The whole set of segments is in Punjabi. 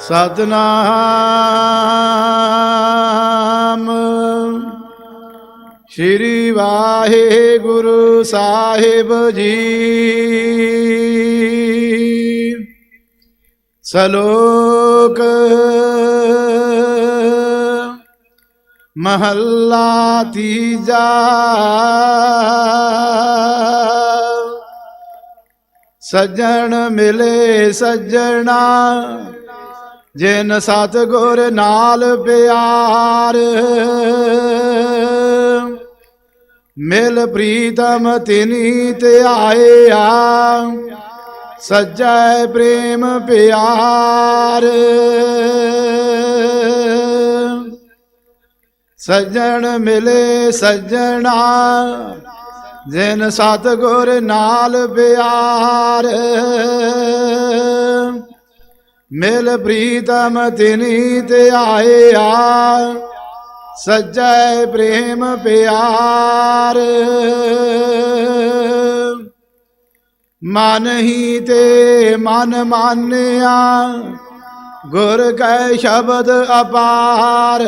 ਸਤਨਾਮ। ਸ਼੍ਰੀ ਵਾਹਿਗੁਰੂ ਸਾਹਿਬ ਜੀ। ਸਲੋਕ ਮਹੱਲਾ ਤੀਜਾ। ਸੱਜਣ ਮਿਲੇ ਸੱਜਣਾ। ਜਿਨ ਸਤਗੁਰ ਨਾਲ ਪਿਆਰ, ਮਿਲ ਪ੍ਰੀਤਮ ਤਿਨੀ ਧਿਆਇਆ, ਸੱਜੈ ਪ੍ਰੇਮ ਪਿਆਰ। ਸੱਜਣ ਮਿਲੇ ਸੱਜਣਾ, ਜਿਨ ਸਤਗੁਰ ਨਾਲ ਪਿਆਰ ਮਿਲ ਪ੍ਰੀਤਮ ਤਿਨੀ ਧਿਆਇਆ ਸੱਜੈ ਪ੍ਰੇਮ ਪਿਆਰ। ਮਨ ਹੀ ਤੇ ਮਨ ਮਾਨਿਆ, ਗੁਰ ਕੈ ਸ਼ਬਦ ਅਪਾਰ।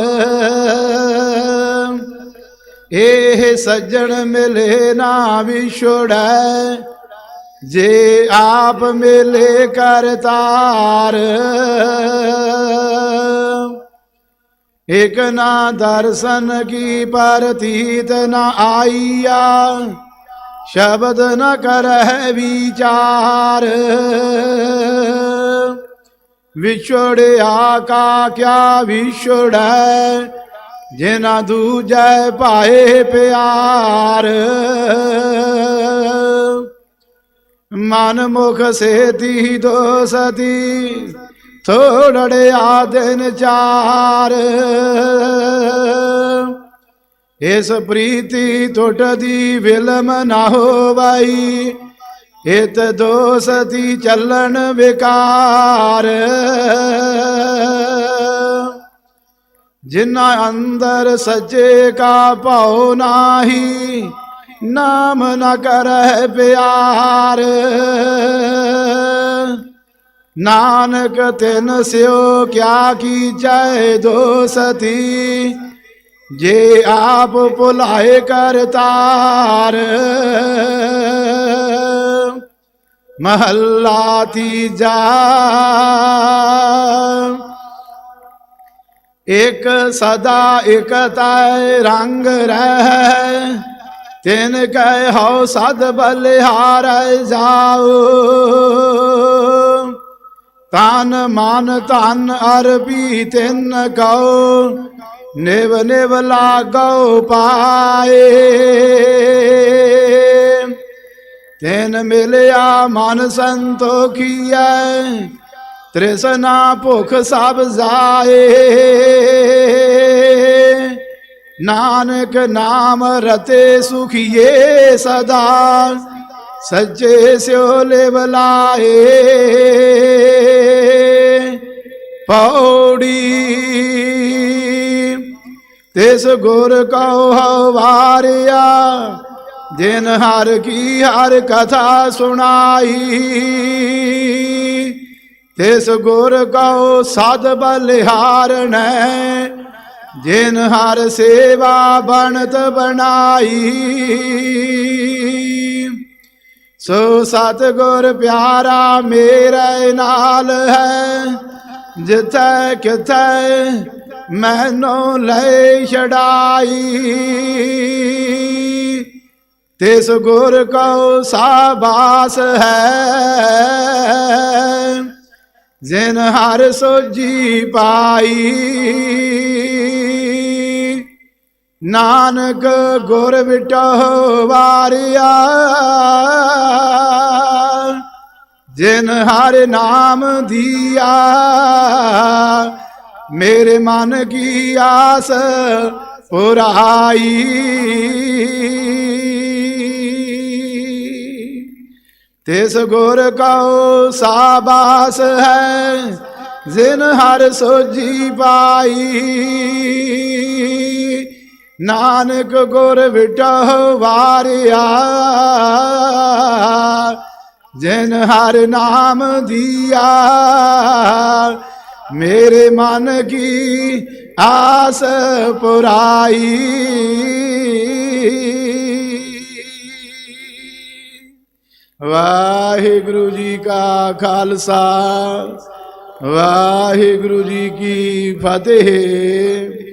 ਇਹ ਸੱਜਣ ਮਿਲੇ ਨਾ ਵਿਛੜੈ ਜੇ ਆਪ ਮਿਲੇ ਕਰਤਾਰ ਇਕ ਨਾ ਦਰਸ਼ਨ ਕੀ ਪ੍ਰਤੀਤ ਨ ਆਈਆ, ਸ਼ਬਦ ਨ ਕਰਹਿ ਵਿਚਾਰ। ਵਿਛੜਿਆ ਕਾ ਕਿਆ ਵਿਛੜੈ ਜਿਨਾ ਦੂਜੈ ਪਾਏ ਪਿਆਰ। ਮਨ ਮੁਖ ਸੇਤੀ ਦੋਸਤੀ ਥੋੜੜਿਆ ਦਿਨ ਚਾਰ। ਇਸ ਪ੍ਰੀਤੀ ਟੁੱਟਦੀ ਵਿਲਮ ਨਾ ਹੋਵਾਈ ਇਤ ਦੋਸਤੀ ਚੱਲਣ ਵਿਕਾਰ। ਜਿਨ੍ਹਾਂ ਅੰਦਰ ਸੱਚੇ ਕਾ ਭਾਉ ਨਾਹੀ, ਨਾਮ ਨਾ ਕਰਹਿ ਪਿਆਰ। ਨਾਨਕ ਤਿਨ ਸਿਓ ਕਿਆ ਕੀਚੈ ਦੋਸਤੀ ਜੇ ਆਪ ਭੁਲਾਏ ਕਰਤਾਰ ਮਹੱਲਾ ਤੀਜਾ। ਇਕ ਸਦਾ ਇਕ ਤੈ ਰੰਗ ਰਹਿ, ਤਿਨ ਕਹਿ ਹਉ ਸਦ ਬਲਿਹਾਰੈ ਜਾਓ ਤਨ ਮਨ ਧਨ ਅਰਪੀ ਤਿਨ ਕਉ ਨਿਵ ਨਿਵ ਲਾਗਉ ਪਾਏ। ਤੈਨ ਮਿਲਿਆ ਮਨ ਸੰਤੋਖੀਐ, ਤ੍ਰਿਸ਼ਨਾ ਭੁਖ ਸਭ ਜਾਏ। ਨਾਨਕ ਨਾਮ ਰਤੇ ਸੁਖੀਏ ਸਦਾ, ਸੱਚੇ ਸਿਓ ਲਿਵ ਲਾਏ। ਪੌੜੀ। ਤਿਸ ਗੁਰ ਕਉ ਹਵਾਰਿਆ, ਜਿਨ ਹਰ ਕੀ ਹਰ ਕਥਾ ਸੁਣਾਈ। ਤਿਸ ਗੁਰ ਕਉ ਸਦ ਬਲਿਹਾਰਣੈ ਜਿਨ ਹਰ ਸੇਵਾ ਬਣਤ ਬਣਾਈ। ਸੋ ਸਤ ਗੁਰ ਪਿਆਰਾ, ਮੇਰੇ ਨਾਲ ਹੈ ਜਿੱਥੈ ਕਿਥੈ ਮੈਨੋ ਲੈ ਛਡਾਈ। ਤਿਸ ਗੁਰ ਕਉ ਸਾਬਾਸ ਹੈ। ਜਿਨ ਹਰ ਸੋਜੀ ਪਾਈ। ਨਾਨਕ ਗੁਰ ਵਿਟੋ ਵਾਰਿਆ। ਜਿਨ ਹਰ ਨਾਮ ਦੀਆ, ਮੇਰੇ ਮਨ ਕੀ ਆਸ ਪੁਰਾਈ। ਤਿਸ ਗੁਰ ਕਉ ਸਾਬਾਸ ਹੈ, ਜਿਨ ਹਰ ਸੋਜੀ ਪਾਈ। ਨਾਨਕ ਗੁਰ ਵਿਟਹੁ ਵਾਰਿਆ ਜਿਨ ਹਰ ਨਾਮ ਦੀਆ। ਮੇਰੇ ਮਨ ਕੀ ਆਸ ਪੁਰਾਈ। ਵਾਹਿਗੁਰੂ ਜੀ ਕਾ ਖਾਲਸਾ, ਵਾਹਿਗੁਰੂ ਜੀ ਕੀ ਫਤਿਹ।